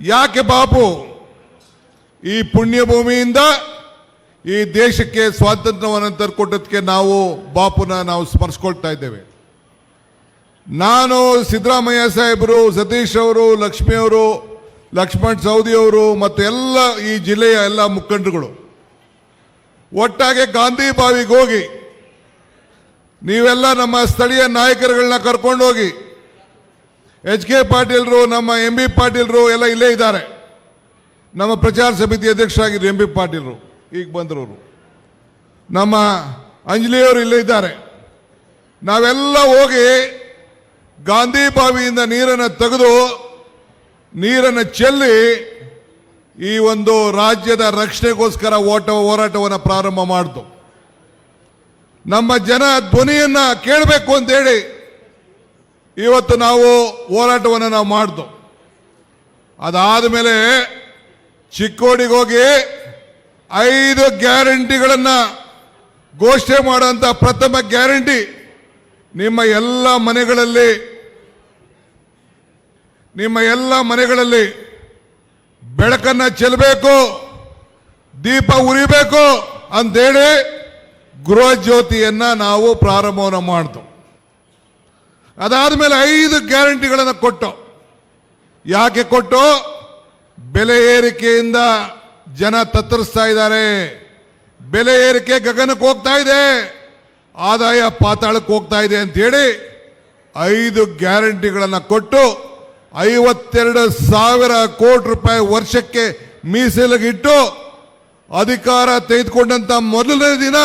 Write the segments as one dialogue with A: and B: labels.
A: ಯಾಕೆ ಬಾಪು? ಈ ಪುಣ್ಯಭೂಮಿಯಿಂದ ಈ ದೇಶಕ್ಕೆ ಸ್ವಾತಂತ್ರ್ಯವನ್ನು ತರ್ಕೊಟ್ಟದಕ್ಕೆ ನಾವು ಬಾಪುನ ನಾವು ಸ್ಮರಿಸ್ಕೊಳ್ತಾ ಇದ್ದೇವೆ. ನಾನು ಸಿದ್ದರಾಮಯ್ಯ ಸಾಹೇಬರು, ಸತೀಶ್ ಅವರು, ಲಕ್ಷ್ಮಿ ಅವರು, ಲಕ್ಷ್ಮಣ್ ಸೌದಿಯವರು ಮತ್ತು ಎಲ್ಲ ಈ ಜಿಲ್ಲೆಯ ಎಲ್ಲ ಮುಖಂಡರುಗಳು. ಒಟ್ಟಾಗಿ ಗಾಂಧಿ ಬಾವಿಗೆ ಹೋಗಿ ನೀವೆಲ್ಲ ನಮ್ಮ ಸ್ಥಳೀಯ ನಾಯಕರುಗಳನ್ನ ಕರ್ಕೊಂಡೋಗಿ ಎಚ್ ಕೆ ಪಾಟೀಲ್ರು, ನಮ್ಮ ಎಂ ಬಿ ಪಾಟೀಲ್ರು ಎಲ್ಲ ಇಲ್ಲೇ ಇದ್ದಾರೆ. ನಮ್ಮ ಪ್ರಚಾರ ಸಮಿತಿ ಅಧ್ಯಕ್ಷರಾಗಿದ್ರು ಎಂ ಬಿ ಪಾಟೀಲ್ರು, ಈಗ ಬಂದರವರು ನಮ್ಮ ಅಂಜಲಿಯವರು ಇಲ್ಲೇ ಇದ್ದಾರೆ. ನಾವೆಲ್ಲ ಹೋಗಿ ಗಾಂಧಿ ಬಾವಿಯಿಂದ ನೀರನ್ನು ತೆಗೆದು ನೀರನ್ನು ಚೆಲ್ಲಿ ಈ ಒಂದು ರಾಜ್ಯದ ರಕ್ಷಣೆಗೋಸ್ಕರ ಓಟ ಹೋರಾಟವನ್ನು ಪ್ರಾರಂಭ ಮಾಡಿತು ನಮ್ಮ ಜನ ಧ್ವನಿಯನ್ನು ಕೇಳಬೇಕು ಅಂತೇಳಿ ಇವತ್ತು ನಾವು ಹೋರಾಟವನ್ನು ನಾವು ಮಾಡಿದ್ವು ಅದಾದ ಮೇಲೆ ಚಿಕ್ಕೋಡಿಗೆ ಹೋಗಿ ಐದು ಗ್ಯಾರಂಟಿಗಳನ್ನ ಘೋಷಣೆ ಮಾಡುವಂತ ಪ್ರಥಮ ಗ್ಯಾರಂಟಿ ನಿಮ್ಮ ಎಲ್ಲ ಮನೆಗಳಲ್ಲಿ, ನಿಮ್ಮ ಎಲ್ಲ ಮನೆಗಳಲ್ಲಿ ಬೆಳಕನ್ನ ಚೆಲ್ಲಬೇಕು, ದೀಪ ಉರಿಬೇಕು ಅಂತೇಳಿ ಗೃಹ ಜ್ಯೋತಿಯನ್ನ ನಾವು ಪ್ರಾರಂಭವನ್ನು ಮಾಡ್ದು. ಅದಾದ ಮೇಲೆ ಐದು ಗ್ಯಾರಂಟಿಗಳನ್ನು ಕೊಟ್ಟು. ಯಾಕೆ ಕೊಟ್ಟು? ಬೆಲೆ ಏರಿಕೆಯಿಂದ ಜನ ತತ್ತರಿಸ್ತಾ ಇದ್ದಾರೆ. ಬೆಲೆ ಏರಿಕೆ ಗಗನಕ್ಕೆ ಹೋಗ್ತಾ ಇದೆ. ಆದಾಯ ಪಾತಾಳಕ್ಕೆ ಹೋಗ್ತಾ ಇದೆ ಅಂತೇಳಿ ಐದು ಗ್ಯಾರಂಟಿಗಳನ್ನು ಕೊಟ್ಟು ಐವತ್ತೆರಡು ಸಾವಿರ ಕೋಟಿ ರೂಪಾಯಿ ವರ್ಷಕ್ಕೆ ಮೀಸಲಿಗಿಟ್ಟು ಅಧಿಕಾರ ತೆಗೆದುಕೊಂಡಂತ ಮೊದಲನೇ ದಿನ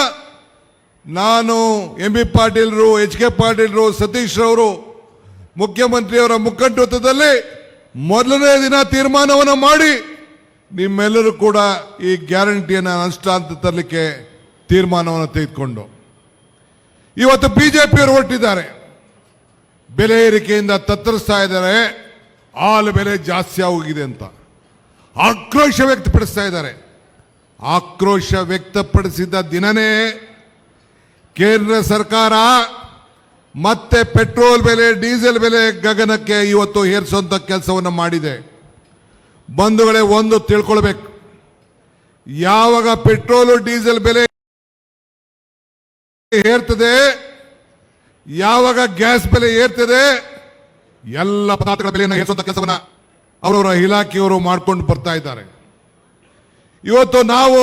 A: ನಾನು ಎಂ ಬಿ ಪಾಟೀಲ್ರು ಎಚ್ ಕೆ ಪಾಟೀಲ್ರು ಸತೀಶ್ ರವರು ಮುಖ್ಯಮಂತ್ರಿಯವರ ಮುಖಂಡತ್ವದಲ್ಲಿ ಮೊದಲನೇ ದಿನ ತೀರ್ಮಾನವನ್ನು ಮಾಡಿ ನಿಮ್ಮೆಲ್ಲರೂ ಕೂಡ ಈ ಗ್ಯಾರಂಟಿಯನ್ನು ಅನುಷ್ಠಾನ ತರಲಿಕ್ಕೆ ತೀರ್ಮಾನವನ್ನು ತೆಗೆದುಕೊಂಡು. ಇವತ್ತು ಬಿ ಜೆ ಪಿಯವರು ಹೊರಟಿದ್ದಾರೆ. ಬೆಲೆ ಏರಿಕೆಯಿಂದ ತತ್ತರಿಸ್ತಾ ಇದ್ದಾರೆ. ಹಾಲು ಬೆಲೆ ಜಾಸ್ತಿ ಆಗೋಗಿದೆ ಅಂತ. ಆಕ್ರೋಶ ವ್ಯಕ್ತಪಡಿಸ್ತಾ ಇದ್ದಾರೆ. ಆಕ್ರೋಶ ವ್ಯಕ್ತಪಡಿಸಿದ ದಿನನೇ ಕೇಂದ್ರ ಸರ್ಕಾರ ಮತ್ತೆ ಪೆಟ್ರೋಲ್ ಬೆಲೆ, ಡೀಸೆಲ್ ಬೆಲೆ ಗಗನಕ್ಕೆ ಇವತ್ತು ಏರಿಸುವಂತ ಕೆಲಸವನ್ನು ಮಾಡಿದೆ. ಬಂಧುಗಳೇ, ಒಂದು ತಿಳ್ಕೊಳ್ಬೇಕು. ಯಾವಾಗ ಪೆಟ್ರೋಲು, ಡೀಸೆಲ್ ಬೆಲೆ ಏರ್ತದೆ, ಯಾವಾಗ ಗ್ಯಾಸ್ ಬೆಲೆ ಏರ್ತದೆ, ಎಲ್ಲ ಪದಾರ್ಥಗಳ ಬೆಲೆಯನ್ನು ಏರಿಸುವಂತ ಕೆಲಸವನ್ನ ಅವರವರ ಇಲಾಖೆಯವರು ಮಾಡ್ಕೊಂಡು ಬರ್ತಾ ಇದ್ದಾರೆ. ಇವತ್ತು ನಾವು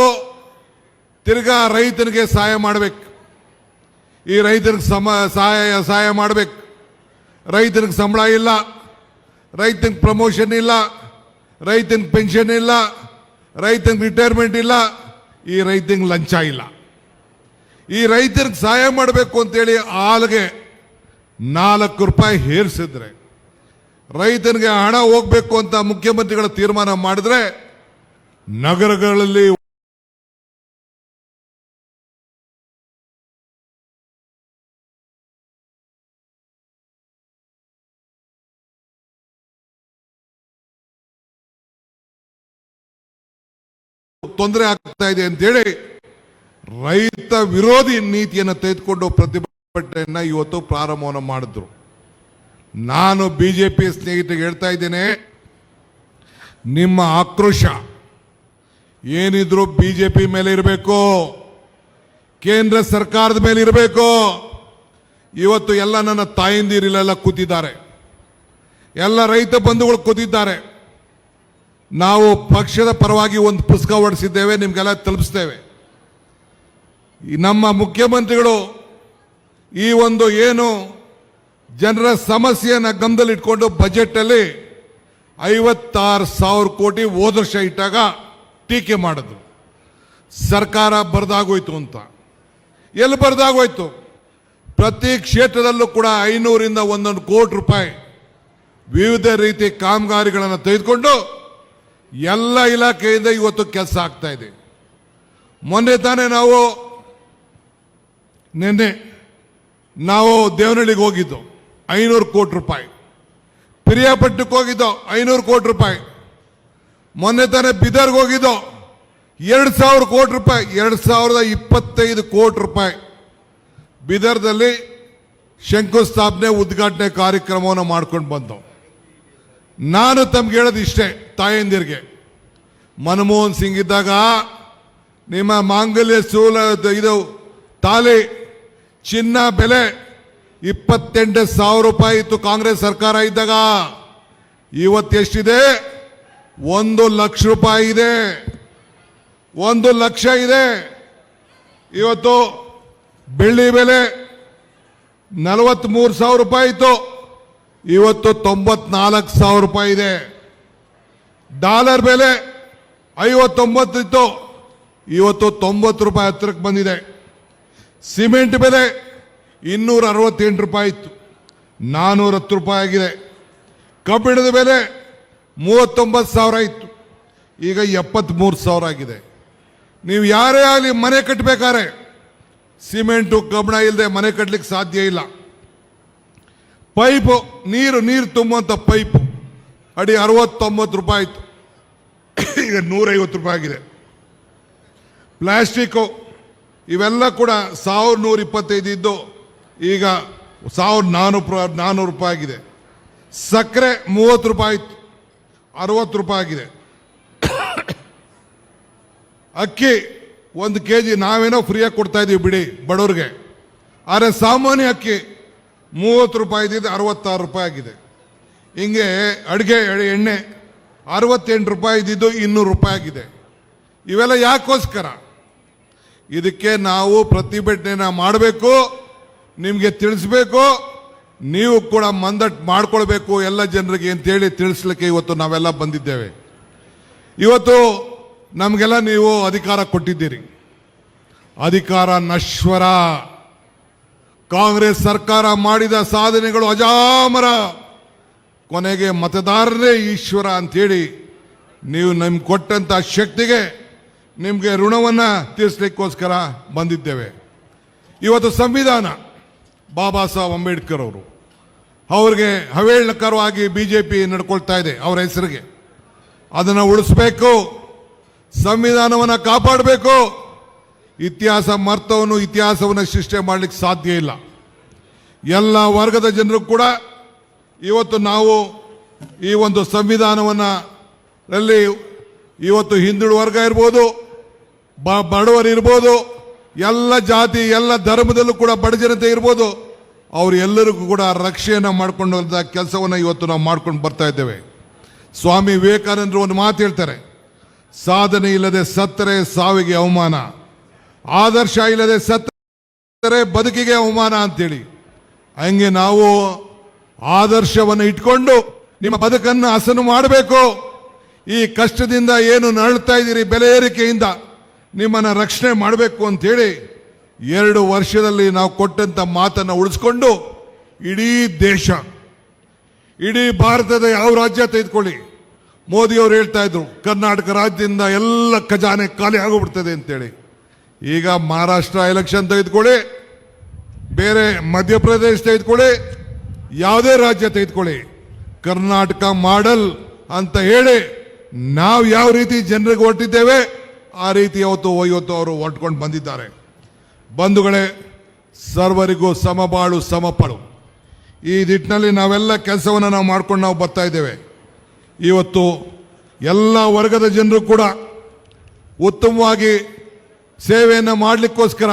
A: ತಿರ್ಗಾ ರೈತನಿಗೆ ಸಹಾಯ ಮಾಡಬೇಕು. ಈ ರೈತರಿಗೆ ಸಮ ಸಹಾಯ ಸಹಾಯ ಮಾಡಬೇಕು. ರೈತನಿಗೆ ಸಂಬಳ ಇಲ್ಲ ರೈತನಿಗೆ ಪ್ರಮೋಷನ್ ಇಲ್ಲ ರೈತನಿಗೆ ಪೆನ್ಷನ್ ಇಲ್ಲ ರೈತನಿಗೆ ರಿಟೈರ್ಮೆಂಟ್ ಇಲ್ಲ, ಈ ರೈತನಿಗೆ ಲಂಚ ಇಲ್ಲ. ಈ ರೈತರಿಗೆ ಸಹಾಯ ಮಾಡಬೇಕು ಅಂತೇಳಿ ಹಾಲ್ಗೆ ನಾಲ್ಕು ರೂಪಾಯಿ ಹೇರಿಸಿದ್ರೆ, ರೈತನಿಗೆ ಹಣ ಹೋಗಬೇಕು ಅಂತ ಮುಖ್ಯಮಂತ್ರಿಗಳ ತೀರ್ಮಾನ ಮಾಡಿದ್ರೆ, ನಗರಗಳಲ್ಲಿ ತೊಂದರೆ ಆಗ್ತಾ ಇದೆ ಅಂತೇಳಿ ರೈತ ವಿರೋಧಿ ನೀತಿಯನ್ನು ತೆಗೆದುಕೊಂಡು ಪ್ರತಿಭಟನೆಯನ್ನ ಇವತ್ತು ಪ್ರಾರಂಭವನ್ನು ಮಾಡಿದ್ರು. ನಾನು ಬಿಜೆಪಿ ಸ್ನೇಹಿತರಿಗೆ ಹೇಳ್ತಾ ಇದ್ದೇನೆ, ನಿಮ್ಮ ಆಕ್ರೋಶ ಏನಿದ್ರು ಬಿಜೆಪಿ ಮೇಲೆ ಇರಬೇಕು, ಕೇಂದ್ರ ಸರ್ಕಾರದ ಮೇಲೆ ಇರಬೇಕು. ಇವತ್ತು ಎಲ್ಲ ನನ್ನ ತಾಯಂದಿರಿಲ್ಲೆಲ್ಲ ಕೂತಿದ್ದಾರೆ. ಎಲ್ಲ ರೈತ ಬಂಧುಗಳು ಕೂತಿದ್ದಾರೆ. ನಾವು ಪಕ್ಷದ ಪರವಾಗಿ ಒಂದು ಪುಸ್ತಕ ಹೊಡಿಸಿದ್ದೇವೆ ನಿಮಗೆಲ್ಲ ತಲುಪಿಸ್ತೇವೆ. ನಮ್ಮ ಮುಖ್ಯಮಂತ್ರಿಗಳು ಈ ಒಂದು ಏನು ಜನರ ಸಮಸ್ಯೆಯನ್ನು ಗಮನದಲ್ಲಿಟ್ಕೊಂಡು ಬಜೆಟಲ್ಲಿ ಐವತ್ತಾರು ಸಾವಿರ ಕೋಟಿ ಹೋದ ವರ್ಷ ಇಟ್ಟಾಗ ಟೀಕೆ ಮಾಡಿದ್ರು. ಸರ್ಕಾರ ಬರದಾಗೋಯ್ತು ಅಂತ. ಎಲ್ಲಿ ಬರದಾಗೋಯ್ತು? ಪ್ರತಿ ಕ್ಷೇತ್ರದಲ್ಲೂ ಕೂಡ ಐನೂರಿಂದ ಒಂದೊಂದು ಕೋಟಿ ರೂಪಾಯಿ ವಿವಿಧ ರೀತಿ ಕಾಮಗಾರಿಗಳನ್ನು ತೆಗೆದುಕೊಂಡು ಎಲ್ಲ ಇಲಾಖೆಯಿಂದ ಇವತ್ತು ಕೆಲಸ ಆಗ್ತಾ ಇದೆ. ಮೊನ್ನೆ ತಾನೇ ನಾವು ನಿನ್ನೆ ನಾವು ದೇವನಹಳ್ಳಿಗೆ ಹೋಗಿದ್ದು, ಐನೂರು ಕೋಟಿ ರೂಪಾಯಿ. ಪಿರಿಯಾಪಟ್ಟಕ್ಕೆ ಹೋಗಿದ್ದೋ, ಐನೂರು ಕೋಟಿ ರೂಪಾಯಿ. ಮೊನ್ನೆ ತಾನೇ ಬಿದರ್ಗೆ ಹೋಗಿದ್ದೋ, ಎರಡು ಸಾವಿರ ಕೋಟಿ ರೂಪಾಯಿ, ಎರಡು ಸಾವಿರದ ಇಪ್ಪತ್ತೈದು ಕೋಟಿ ರೂಪಾಯಿ. ಬಿದರ್ದಲ್ಲಿ ಶಂಕುಸ್ಥಾಪನೆ, ಉದ್ಘಾಟನೆ ಕಾರ್ಯಕ್ರಮವನ್ನು ಮಾಡ್ಕೊಂಡು ಬಂದವು ನಾನು ತಮ್ಗೆ ಹೇಳೋದು ಇಷ್ಟೇ. ತಾಯಂದಿರಿಗೆ. ಮನಮೋಹನ್ ಸಿಂಗ್ ಇದ್ದಾಗ ನಿಮ್ಮ ಮಾಂಗಲ್ಯ ಸೂಲ ಇದು ತಾಲಿ, ಚಿನ್ನ ಬೆಲೆ ಇಪ್ಪತ್ತೆಂಟು ಸಾವಿರ ರೂಪಾಯಿ ಇತ್ತು ಕಾಂಗ್ರೆಸ್ ಸರ್ಕಾರ ಇದ್ದಾಗ. ಇವತ್ತು ಎಷ್ಟಿದೆ? ಒಂದು ಲಕ್ಷ ರೂಪಾಯಿ ಇದೆ. ಒಂದು ಲಕ್ಷ ಇದೆ. ಇವತ್ತು ಬೆಳ್ಳಿ ಬೆಲೆ ನಲವತ್ತ್ಮೂರು ಸಾವಿರ ರೂಪಾಯಿ ಇತ್ತು. ಇವತ್ತು ತೊಂಬತ್ನಾಲ್ಕು ಸಾವಿರ ರೂಪಾಯಿ ಇದೆ. ಡಾಲರ್ ಬೆಲೆ ಐವತ್ತೊಂಬತ್ತು ಇತ್ತು ಇವತ್ತು ತೊಂಬತ್ತು ರೂಪಾಯಿ ಹತ್ತಿರಕ್ಕೆ ಬಂದಿದೆ. ಸಿಮೆಂಟ್ ಬೆಲೆ ಇನ್ನೂರ ಅರವತ್ತೆಂಟು ರೂಪಾಯಿ ಇತ್ತು. ನಾನ್ನೂರ ಹತ್ತು ರೂಪಾಯಿ ಆಗಿದೆ. ಕಬ್ಬಿಣದ ಬೆಲೆ ಮೂವತ್ತೊಂಬತ್ತು ಸಾವಿರ ಇತ್ತು. ಈಗ ಎಪ್ಪತ್ತ್ಮೂರು ಸಾವಿರ ಆಗಿದೆ. ನೀವು ಯಾರೇ ಆಗಲಿ ಮನೆ ಕಟ್ಟಬೇಕಾದ್ರೆ ಸಿಮೆಂಟು, ಕಬ್ಬಣ ಇಲ್ಲದೆ ಮನೆ ಕಟ್ಟಲಿಕ್ಕೆ ಸಾಧ್ಯ ಇಲ್ಲ. ಪೈಪು, ನೀರು ನೀರು ತುಂಬುವಂಥ ಪೈಪು. ಅಡಿ ಅರವತ್ತೊಂಬತ್ತು ರೂಪಾಯಿ ಇತ್ತು ಈಗ ನೂರೈವತ್ತು ರೂಪಾಯಿ ಆಗಿದೆ. ಪ್ಲಾಸ್ಟಿಕ್ಕು ಇವೆಲ್ಲ ಕೂಡ ಸಾವಿರದ ನೂರ ಇಪ್ಪತ್ತೈದು ಇದ್ದು ಈಗ ಸಾವಿರದ ನಾನ್ನೂರು ನಾನ್ನೂರು ರೂಪಾಯಿ ಆಗಿದೆ. ಸಕ್ಕರೆ ಮೂವತ್ತು ರೂಪಾಯಿ ಇತ್ತು ಅರವತ್ತು ರೂಪಾಯಿ ಆಗಿದೆ. ಅಕ್ಕಿ ಒಂದು ಕೆ ಜಿ ನಾವೇನೋ ಫ್ರೀಯಾಗಿ ಕೊಡ್ತಾ ಇದೀವಿ ಬಿಡಿ ಬಡವ್ರಿಗೆ. ಆದರೆ ಸಾಮಾನ್ಯ ಅಕ್ಕಿ ಮೂವತ್ತು ರೂಪಾಯಿ ಇದ್ದಿದ್ದು ಅರವತ್ತಾರು ರೂಪಾಯಿ ಆಗಿದೆ. ಹಿಂಗೆ ಅಡುಗೆ ಎಣ್ಣೆ ಅರವತ್ತೆಂಟು ರೂಪಾಯಿ ಇದ್ದಿದ್ದು ಇನ್ನೂರು ರೂಪಾಯಿ ಆಗಿದೆ. ಇವೆಲ್ಲ ಯಾಕೋಸ್ಕರ? ಇದಕ್ಕೆ ನಾವು ಪ್ರತಿಭಟನೆನ ಮಾಡಬೇಕು, ನಿಮಗೆ ತಿಳಿಸ್ಬೇಕು, ನೀವು ಕೂಡ ಮಂದಟ್ ಮಾಡ್ಕೊಳ್ಬೇಕು ಎಲ್ಲ ಜನರಿಗೆ ಅಂತೇಳಿ ತಿಳಿಸ್ಲಿಕ್ಕೆ ಇವತ್ತು ನಾವೆಲ್ಲ ಬಂದಿದ್ದೇವೆ. ಇವತ್ತು ನಮಗೆಲ್ಲ ನೀವು ಅಧಿಕಾರ ಕೊಟ್ಟಿದ್ದೀರಿ. ಅಧಿಕಾರ ನಶ್ವರ. ಕಾಂಗ್ರೆಸ್ ಸರ್ಕಾರ ಮಾಡಿದ ಸಾಧನೆಗಳು ಅಜಾಮರ. ಕೊನೆಗೆ ಮತದಾರರೇ ಈಶ್ವರ ಅಂತೇಳಿ ನೀವು ನಮ್ಗೆ ಕೊಟ್ಟಂತ ಶಕ್ತಿಗೆ ನಿಮಗೆ ಋಣವನ್ನು ತೀರಿಸಲಿಕ್ಕೋಸ್ಕರ ಬಂದಿದ್ದೇವೆ. ಇವತ್ತು ಸಂವಿಧಾನ, ಬಾಬಾ ಸಾಹೇಬ್ ಅಂಬೇಡ್ಕರ್ ಅವರು. ಅವ್ರಿಗೆ ಹವೇಳಕರವಾಗಿ ಬಿ ಜೆ ಪಿ ನಡ್ಕೊಳ್ತಾ ಇದೆ ಅವರ ಹೆಸರಿಗೆ. ಅದನ್ನು ಉಳಿಸ್ಬೇಕು, ಸಂವಿಧಾನವನ್ನು ಕಾಪಾಡಬೇಕು. ಇತಿಹಾಸ ಮರ್ತವನ್ನು ಇತಿಹಾಸವನ್ನು ಸೃಷ್ಟಿ ಮಾಡಲಿಕ್ಕೆ ಸಾಧ್ಯ ಇಲ್ಲ. ಎಲ್ಲ ವರ್ಗದ ಜನರು ಕೂಡ ಇವತ್ತು ನಾವು ಈ ಒಂದು ಸಂವಿಧಾನವನ್ನು ರಲ್ಲಿ ಇವತ್ತು ಹಿಂದುಳಿದ ವರ್ಗ ಇರ್ಬೋದು, ಬ, ಬಡವರು ಇರ್ಬೋದು, ಎಲ್ಲ ಜಾತಿ, ಎಲ್ಲ ಧರ್ಮದಲ್ಲೂ ಕೂಡ ಬಡ ಜನತೆ ಇರ್ಬೋದು, ಅವರು ಎಲ್ಲರಿಗೂ ಕೂಡ ರಕ್ಷೆಯನ್ನು ಮಾಡ್ಕೊಂಡು ಕೆಲಸವನ್ನು ಇವತ್ತು ನಾವು ಮಾಡ್ಕೊಂಡು ಬರ್ತಾ ಇದ್ದೇವೆ. ಸ್ವಾಮಿ ವಿವೇಕಾನಂದರು ಒಂದು ಮಾತು ಹೇಳ್ತಾರೆ, ಸಾಧನೆ ಇಲ್ಲದೆ ಸತ್ತರೆ ಸಾವಿಗೆ ಅವಮಾನ, ಆದರ್ಶ ಇಲ್ಲದೆ ಸತ್ತರೆ ಬದುಕಿಗೆ ಅವಮಾನ ಅಂತೇಳಿ. ಹಂಗೆ ನಾವು ಆದರ್ಶವನ್ನು ಇಟ್ಕೊಂಡು ನಿಮ್ಮ ಬದುಕನ್ನು ಹಸನು ಮಾಡಬೇಕು. ಈ ಕಷ್ಟದಿಂದ ಏನು ನರಳ್ತಾ ಇದ್ದೀರಿ ಬೆಲೆ ಏರಿಕೆಯಿಂದ ನಿಮ್ಮನ್ನು ರಕ್ಷಣೆ ಮಾಡಬೇಕು ಅಂತೇಳಿ ಎರಡು ವರ್ಷದಲ್ಲಿ ನಾವು ಕೊಟ್ಟಂತ ಮಾತನ್ನು ಉಳಿಸ್ಕೊಂಡು ಇಡೀ ದೇಶ, ಇಡೀ ಭಾರತದ ಯಾವ ರಾಜ್ಯ ತೆಗೆದುಕೊಳ್ಳಿ. ಮೋದಿಯವರು ಹೇಳ್ತಾ ಇದ್ರು, ಕರ್ನಾಟಕ ರಾಜ್ಯದಿಂದ ಎಲ್ಲ ಖಜಾನೆ ಖಾಲಿ ಆಗೋಗ್ಬಿಡ್ತದೆ ಅಂತೇಳಿ ಈಗ ಮಹಾರಾಷ್ಟ್ರ ಎಲೆಕ್ಷನ್ ತೆಗೆದುಕೊಳ್ಳಿ, ಬೇರೆ ಮಧ್ಯಪ್ರದೇಶ ತೆಗೆದುಕೊಳ್ಳಿ ಯಾವುದೇ ರಾಜ್ಯ ತೆಗೆದುಕೊಳ್ಳಿ. ಕರ್ನಾಟಕ ಮಾಡಲ್ ಅಂತ ಹೇಳಿ ನಾವು ಯಾವ ರೀತಿ ಜನರಿಗೆ ಹೊರಟಿದ್ದೇವೆ ಆ ರೀತಿ ಅವತ್ತು ಇವತ್ತು ಅವರು ಹೊಟ್ಕೊಂಡು ಬಂದಿದ್ದಾರೆ. ಬಂಧುಗಳೇ, ಸರ್ವರಿಗೂ ಸಮಬಾಳು ಸಮಪಳು. ಈ ದಿಟ್ಟಿನಲ್ಲಿ ನಾವೆಲ್ಲ ಕೆಲಸವನ್ನು ನಾವು ಮಾಡ್ಕೊಂಡು ನಾವು ಬರ್ತಾ ಇದ್ದೇವೆ. ಇವತ್ತು ಎಲ್ಲ ವರ್ಗದ ಜನರು ಕೂಡ ಉತ್ತಮವಾಗಿ ಸೇವೆಯನ್ನು ಮಾಡಲಿಕ್ಕೋಸ್ಕರ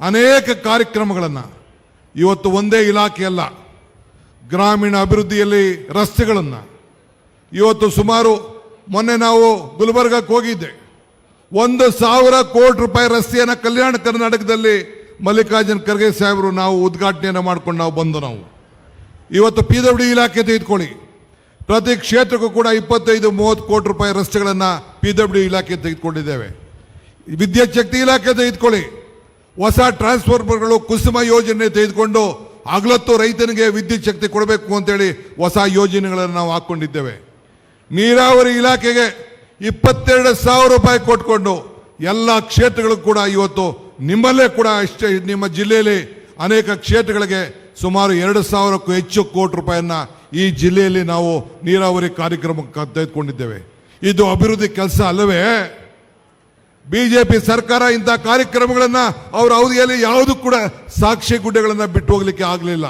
A: ಅನೇಕ ಕಾರ್ಯಕ್ರಮಗಳನ್ನು ಇವತ್ತು ಒಂದೇ ಇಲಾಖೆ ಅಲ್ಲ ಗ್ರಾಮೀಣ ಅಭಿವೃದ್ಧಿಯಲ್ಲಿ ರಸ್ತೆಗಳನ್ನು. ಇವತ್ತು ಸುಮಾರು ಮೊನ್ನೆ ನಾವು ಗುಲ್ಬರ್ಗಕ್ಕೆ ಹೋಗಿದ್ದೆ. ಒಂದು ಸಾವಿರ ಕೋಟಿ ರೂಪಾಯಿ ರಸ್ತೆಯನ್ನು ಕಲ್ಯಾಣ ಕರ್ನಾಟಕದಲ್ಲಿ ಮಲ್ಲಿಕಾರ್ಜುನ್ ಖರ್ಗೆ ಸಾಹೇಬರು ನಾವು ಉದ್ಘಾಟನೆಯನ್ನು ಮಾಡ್ಕೊಂಡು ನಾವು ಬಂದು ನಾವು. ಇವತ್ತು ಪಿ ಡಬ್ಲ್ಯೂ ಇಲಾಖೆ ತೆಗೆದುಕೊಳ್ಳಿ. ಪ್ರತಿ ಕ್ಷೇತ್ರಕ್ಕೂ ಕೂಡ ಇಪ್ಪತ್ತೈದು, ಮೂವತ್ತು ಕೋಟಿ ರೂಪಾಯಿ ರಸ್ತೆಗಳನ್ನು ಪಿ ಡಬ್ಲ್ಯೂ ಇಲಾಖೆ ತೆಗೆದುಕೊಂಡಿದ್ದೇವೆ. ವಿದ್ಯುತ್ ಶಕ್ತಿ ಇಲಾಖೆ ತೆಗೆದುಕೊಳ್ಳಿ. ಹೊಸ ಟ್ರಾನ್ಸ್ಫಾರ್ಮರ್ಗಳು ಕುಸುಮ ಯೋಜನೆ ತೆಗೆದುಕೊಂಡು ಹಗಲತ್ತು ರೈತನಿಗೆ ವಿದ್ಯುತ್ ಶಕ್ತಿ ಕೊಡಬೇಕು ಅಂತೇಳಿ ಹೊಸ ಯೋಜನೆಗಳನ್ನು ನಾವು ಹಾಕ್ಕೊಂಡಿದ್ದೇವೆ. ನೀರಾವರಿ ಇಲಾಖೆಗೆ ಇಪ್ಪತ್ತೆರಡು ಸಾವಿರ ರೂಪಾಯಿ ಕೊಟ್ಕೊಂಡು ಎಲ್ಲ ಕ್ಷೇತ್ರಗಳು ಕೂಡ ಇವತ್ತು ನಿಮ್ಮಲ್ಲೇ ಕೂಡ ಅಷ್ಟೇ ನಿಮ್ಮ ಜಿಲ್ಲೆಯಲ್ಲಿ ಅನೇಕ ಕ್ಷೇತ್ರಗಳಿಗೆ ಸುಮಾರು ಎರಡು ಸಾವಿರಕ್ಕೂ ಹೆಚ್ಚು ಕೋಟಿ ರೂಪಾಯಿಯನ್ನ ಈ ಜಿಲ್ಲೆಯಲ್ಲಿ ನಾವು ನೀರಾವರಿ ಕಾರ್ಯಕ್ರಮಕ್ಕೆ ತೆಗೆದುಕೊಂಡಿದ್ದೇವೆ. ಇದು ಅಭಿವೃದ್ಧಿ ಕೆಲಸ ಅಲ್ಲವೇ? ಬಿಜೆಪಿ ಸರ್ಕಾರ ಇಂಥ ಕಾರ್ಯಕ್ರಮಗಳನ್ನ ಅವರ ಅವಧಿಯಲ್ಲಿ ಯಾವುದು ಕೂಡ ಸಾಕ್ಷಿ ಗುಡ್ಡೆಗಳನ್ನು ಬಿಟ್ಟು ಹೋಗ್ಲಿಕ್ಕೆ ಆಗಲಿಲ್ಲ.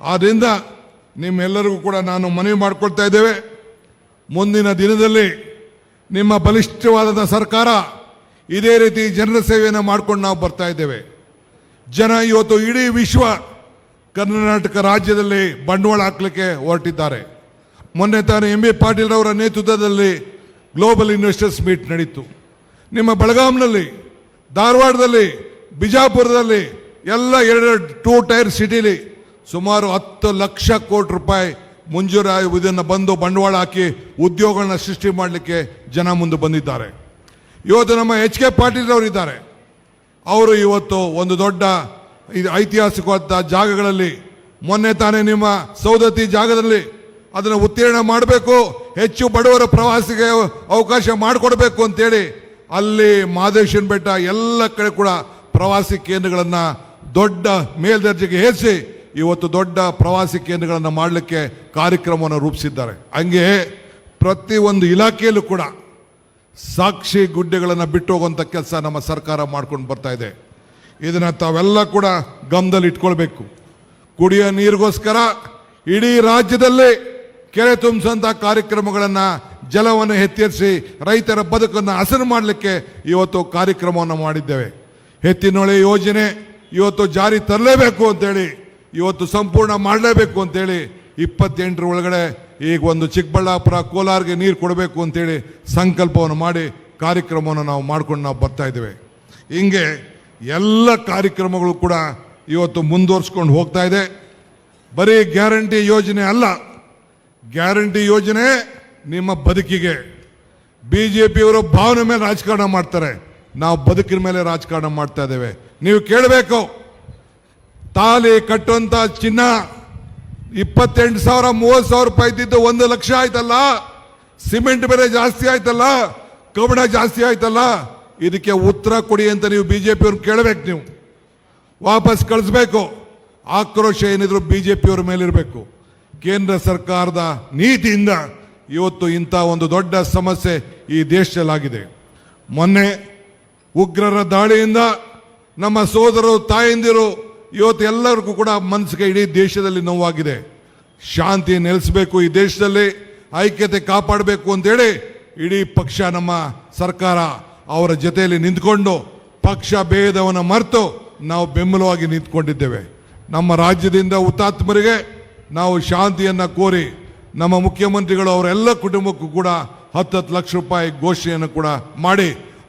A: ಆದ್ರಿಂದ ನಿಮ್ಮೆಲ್ಲರಿಗೂ ಕೂಡ ನಾನು ಮನವಿ ಮಾಡಿಕೊಳ್ತಾ ಇದ್ದೇವೆ. ಮುಂದಿನ ದಿನದಲ್ಲಿ ನಿಮ್ಮ ಬಲಿಷ್ಠವಾದ ಸರ್ಕಾರ ಇದೇ ರೀತಿ ಜನರ ಸೇವೆಯನ್ನು ಮಾಡ್ಕೊಂಡು ನಾವು ಬರ್ತಾ ಇದ್ದೇವೆ. ಜನ ಇವತ್ತು ಇಡೀ ವಿಶ್ವ ಕರ್ನಾಟಕ ರಾಜ್ಯದಲ್ಲಿ ಬಂಡವಾಳ ಹಾಕಲಿಕ್ಕೆ ಹೊರಟಿದ್ದಾರೆ. ಮೊನ್ನೆ ತಾನು ಎಂ ಬಿ ಪಾಟೀಲ್ ಅವರ ನೇತೃತ್ವದಲ್ಲಿ ಗ್ಲೋಬಲ್ ಇನ್ವೆಸ್ಟರ್ಸ್ ಮೀಟ್ ನಡೀತು. ನಿಮ್ಮ ಬೆಳಗಾಂನಲ್ಲಿ, ಧಾರವಾಡದಲ್ಲಿ, ಬಿಜಾಪುರದಲ್ಲಿ ಎಲ್ಲ ಎರಡು ಟೂ ಟೈರ್ ಸಿಟಿಲಿ ಸುಮಾರು ಹತ್ತು ಲಕ್ಷ ಕೋಟಿ ರೂಪಾಯಿ ಮುಂಜೂರಾಗಿ ಇದನ್ನು ಬಂದು ಬಂಡವಾಳ ಹಾಕಿ ಉದ್ಯೋಗಗಳನ್ನ ಸೃಷ್ಟಿ ಮಾಡಲಿಕ್ಕೆ ಜನ ಮುಂದೆ ಬಂದಿದ್ದಾರೆ. ಇವತ್ತು ನಮ್ಮ ಎಚ್ ಕೆ ಪಾಟೀಲ್ ಅವರು ಇದ್ದಾರೆ. ಅವರು ಇವತ್ತು ಒಂದು ದೊಡ್ಡ ಇದು ಐತಿಹಾಸಿಕವಾದ ಜಾಗಗಳಲ್ಲಿ ಮೊನ್ನೆ ತಾನೇ ನಿಮ್ಮ ಸೌದತ್ತಿ ಜಾಗದಲ್ಲಿ ಅದನ್ನು ಉತ್ತೀರ್ಣ ಮಾಡಬೇಕು, ಹೆಚ್ಚು ಬಡವರ ಪ್ರವಾಸಿಗೆ ಅವಕಾಶ ಮಾಡಿಕೊಡ್ಬೇಕು ಅಂತೇಳಿ ಅಲ್ಲಿ ಮಾದೇಶನ್ ಬೆಟ್ಟ ಎಲ್ಲ ಕಡೆ ಕೂಡ ಪ್ರವಾಸಿ ಕೇಂದ್ರಗಳನ್ನು ದೊಡ್ಡ ಮೇಲ್ದರ್ಜೆಗೆ ಏರಿಸಿ ಇವತ್ತು ದೊಡ್ಡ ಪ್ರವಾಸಿ ಕೇಂದ್ರಗಳನ್ನು ಮಾಡಲಿಕ್ಕೆ ಕಾರ್ಯಕ್ರಮವನ್ನು ರೂಪಿಸಿದ್ದಾರೆ. ಹಂಗೆ ಪ್ರತಿ ಒಂದು ಇಲಾಖೆಯಲ್ಲೂ ಕೂಡ ಸಾಕ್ಷಿ ಗುಡ್ಡೆಗಳನ್ನು ಬಿಟ್ಟು ಹೋಗುವಂಥ ಕೆಲಸ ನಮ್ಮ ಸರ್ಕಾರ ಮಾಡ್ಕೊಂಡು ಬರ್ತಾ ಇದೆ. ಇದನ್ನು ತಾವೆಲ್ಲ ಕೂಡ ಗಮನದಲ್ಲಿ ಇಟ್ಕೊಳ್ಬೇಕು. ಕುಡಿಯೋ ನೀರಿಗೋಸ್ಕರ ಇಡೀ ರಾಜ್ಯದಲ್ಲಿ ಕೆರೆ ತುಂಬಿಸುವಂಥ ಕಾರ್ಯಕ್ರಮಗಳನ್ನು ಜಲವನ್ನು ಎತ್ತೇರಿಸಿ ರೈತರ ಬದುಕನ್ನು ಹಸನು ಮಾಡಲಿಕ್ಕೆ ಇವತ್ತು ಕಾರ್ಯಕ್ರಮವನ್ನು ಮಾಡಿದ್ದೇವೆ. ಎತ್ತಿನೊಳೆ ಯೋಜನೆ ಇವತ್ತು ಜಾರಿ ತರಲೇಬೇಕು ಅಂತೇಳಿ, ಇವತ್ತು ಸಂಪೂರ್ಣ ಮಾಡಲೇಬೇಕು ಅಂತೇಳಿ ಇಪ್ಪತ್ತೆಂಟರ ಒಳಗಡೆ ಈಗ ಒಂದು ಚಿಕ್ಕಬಳ್ಳಾಪುರ ಕೋಲಾರ್ಗೆ ನೀರು ಕೊಡಬೇಕು ಅಂತೇಳಿ ಸಂಕಲ್ಪವನ್ನು ಮಾಡಿ ಕಾರ್ಯಕ್ರಮವನ್ನು ನಾವು ಮಾಡ್ಕೊಂಡು ನಾವು ಬರ್ತಾ ಇದ್ದೇವೆ. ಹಿಂಗೆ ಎಲ್ಲ ಕಾರ್ಯಕ್ರಮಗಳು ಕೂಡ ಇವತ್ತು ಮುಂದುವರ್ಸ್ಕೊಂಡು ಹೋಗ್ತಾ ಇದೆ. ಬರೀ ಗ್ಯಾರಂಟಿ ಯೋಜನೆ ಅಲ್ಲ, ಗ್ಯಾರಂಟಿ ಯೋಜನೆ ನಿಮ್ಮ ಬದುಕಿಗೆ ಬಿ ಜೆ ಪಿಯವರು ಭಾವನೆ ಮೇಲೆ ರಾಜಕಾರಣ ಮಾಡ್ತಾರೆ. ನಾವು ಬದುಕಿನ ಮೇಲೆ ರಾಜಕಾರಣ ಮಾಡ್ತಾ ಇದ್ದೇವೆ. ನೀವು ಕೇಳಬೇಕು. ತಾಲಿ ಕಟ್ಟುವಂತ ಚಿನ್ನ ಇಪ್ಪತ್ತೆಂಟು ಸಾವಿರ, ಮೂವತ್ತು ಸಾವಿರ ರೂಪಾಯಿ ಇದ್ದಿದ್ದು ಒಂದು ಲಕ್ಷ ಆಯ್ತಲ್ಲ? ಸಿಮೆಂಟ್ ಬೆಲೆ ಜಾಸ್ತಿ ಆಯ್ತಲ್ಲ? ಕಬ್ಬಣ ಜಾಸ್ತಿ ಆಯ್ತಲ್ಲ? ಇದಕ್ಕೆ ಉತ್ತರ ಕೊಡಿ ಅಂತ ನೀವು ಬಿ ಜೆ ಪಿಯವ್ರು ಕೇಳಬೇಕು ನೀವು. ವಾಪಸ್ ಕಳಿಸ್ಬೇಕು. ಆಕ್ರೋಶ ಏನಿದ್ರು ಪಿಯವ್ರ ಮೇಲಿರಬೇಕು. ಕೇಂದ್ರ ಸರ್ಕಾರದ ನೀತಿಯಿಂದ ಇವತ್ತು ಇಂಥ ಒಂದು ದೊಡ್ಡ ಸಮಸ್ಯೆ ಈ ದೇಶದಲ್ಲಾಗಿದೆ. ಮೊನ್ನೆ ಉಗ್ರರ ದಾಳಿಯಿಂದ ನಮ್ಮ ಸೋದರರು, ತಾಯಂದಿರು, ಇವತ್ತು ಎಲ್ಲರಿಗೂ ಕೂಡ ಮನಸ್ಸಿಗೆ ಇಡೀ ದೇಶದಲ್ಲಿ ನೋವಾಗಿದೆ. ಶಾಂತಿ ನೆಲೆಸಬೇಕು ಈ ದೇಶದಲ್ಲಿ, ಐಕ್ಯತೆ ಕಾಪಾಡಬೇಕು ಅಂತೇಳಿ ಇಡೀ ಪಕ್ಷ ನಮ್ಮ ಸರ್ಕಾರ ಅವರ ಜೊತೆಯಲ್ಲಿ ನಿಂತ್ಕೊಂಡು ಪಕ್ಷ ಭೇದವನ್ನು ಮರೆತು ನಾವು ಬೆಂಬಲವಾಗಿ ನಿಂತ್ಕೊಂಡಿದ್ದೇವೆ. ನಮ್ಮ ರಾಜ್ಯದಿಂದ ಹುತಾತ್ಮರಿಗೆ ನಾವು ಶಾಂತಿಯನ್ನು ಕೋರಿ ನಮ್ಮ ಮುಖ್ಯಮಂತ್ರಿಗಳು ಅವರೆಲ್ಲ ಕುಟುಂಬಕ್ಕೂ ಕೂಡ ಹತ್ತತ್ತು ಲಕ್ಷ ರೂಪಾಯಿ ಘೋಷಣೆಯನ್ನು ಕೂಡ ಮಾಡಿ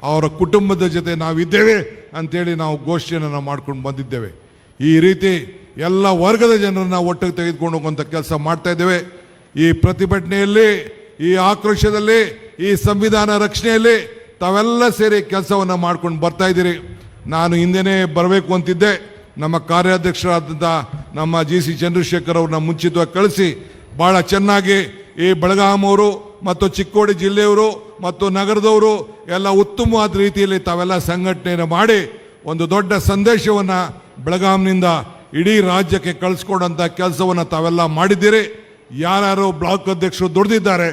A: ಅವರ ಕುಟುಂಬದ ಜೊತೆ ನಾವಿದ್ದೇವೆ ಅಂಥೇಳಿ ನಾವು ಘೋಷಣೆಯನ್ನು ನಾವು ಮಾಡ್ಕೊಂಡು ಬಂದಿದ್ದೇವೆ. ಈ ರೀತಿ ಎಲ್ಲ ವರ್ಗದ ಜನರನ್ನ ಒಟ್ಟಿಗೆ ತೆಗೆದುಕೊಂಡು ಹೋಗುವಂಥ ಕೆಲಸ ಮಾಡ್ತಾ ಇದ್ದೇವೆ. ಈ ಪ್ರತಿಭಟನೆಯಲ್ಲಿ, ಈ ಆಕ್ರೋಶದಲ್ಲಿ, ಈ ಸಂವಿಧಾನ ರಕ್ಷಣೆಯಲ್ಲಿ ತಾವೆಲ್ಲ ಸೇರಿ ಕೆಲಸವನ್ನು ಮಾಡ್ಕೊಂಡು ಬರ್ತಾ ಇದ್ದೀರಿ. ನಾನು ಹಿಂದೆನೇ ಬರಬೇಕು ಅಂತಿದ್ದೆ. ನಮ್ಮ ಕಾರ್ಯಾಧ್ಯಕ್ಷರಾದಂಥ ನಮ್ಮ ಜಿ ಸಿ ಚಂದ್ರಶೇಖರ್ ಅವ್ರನ್ನ ಮುಂಚಿತವಾಗಿ ಕಳಿಸಿ ಬಹಳ ಚೆನ್ನಾಗಿ ಈ ಬೆಳಗಾಮವರು ಮತ್ತು ಚಿಕ್ಕೋಡಿ ಜಿಲ್ಲೆಯವರು ಮತ್ತು ನಗರದವರು ಎಲ್ಲ ಉತ್ತಮವಾದ ರೀತಿಯಲ್ಲಿ ತಾವೆಲ್ಲ ಸಂಘಟನೆಯನ್ನು ಮಾಡಿ ಒಂದು ದೊಡ್ಡ ಸಂದೇಶವನ್ನು ಬೆಳಗಾಂನಿಂದ ಇಡೀ ರಾಜ್ಯಕ್ಕೆ ಕಳಿಸ್ಕೊಡೋಂಥ ಕೆಲಸವನ್ನು ತಾವೆಲ್ಲ ಮಾಡಿದ್ದೀರಿ. ಯಾರ್ಯಾರು ಬ್ಲಾಕ್ ಅಧ್ಯಕ್ಷರು ದುಡ್ದಿದ್ದಾರೆ,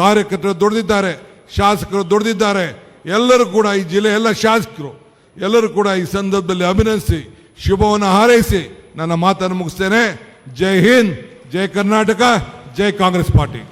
A: ಕಾರ್ಯಕರ್ತರು ದುಡ್ದಿದ್ದಾರೆ, ಶಾಸಕರು ದುಡ್ದಿದ್ದಾರೆ. ಎಲ್ಲರೂ ಕೂಡ ಈ ಜಿಲ್ಲೆ ಎಲ್ಲ ಶಾಸಕರು, ಎಲ್ಲರೂ ಕೂಡ ಈ ಸಂದರ್ಭದಲ್ಲಿ ಅಭಿನಂದಿಸಿ, ಶುಭವನ್ನು ಹಾರೈಸಿ. ನನ್ನ ಮಾತನ್ನು ಮುಗಿಸ್ತೇನೆ. ಜೈ ಹಿಂದ್. ಜೈ ಕರ್ನಾಟಕ ಜೈ ಕಾಂಗ್ರೆಸ್ ಪಾರ್ಟಿ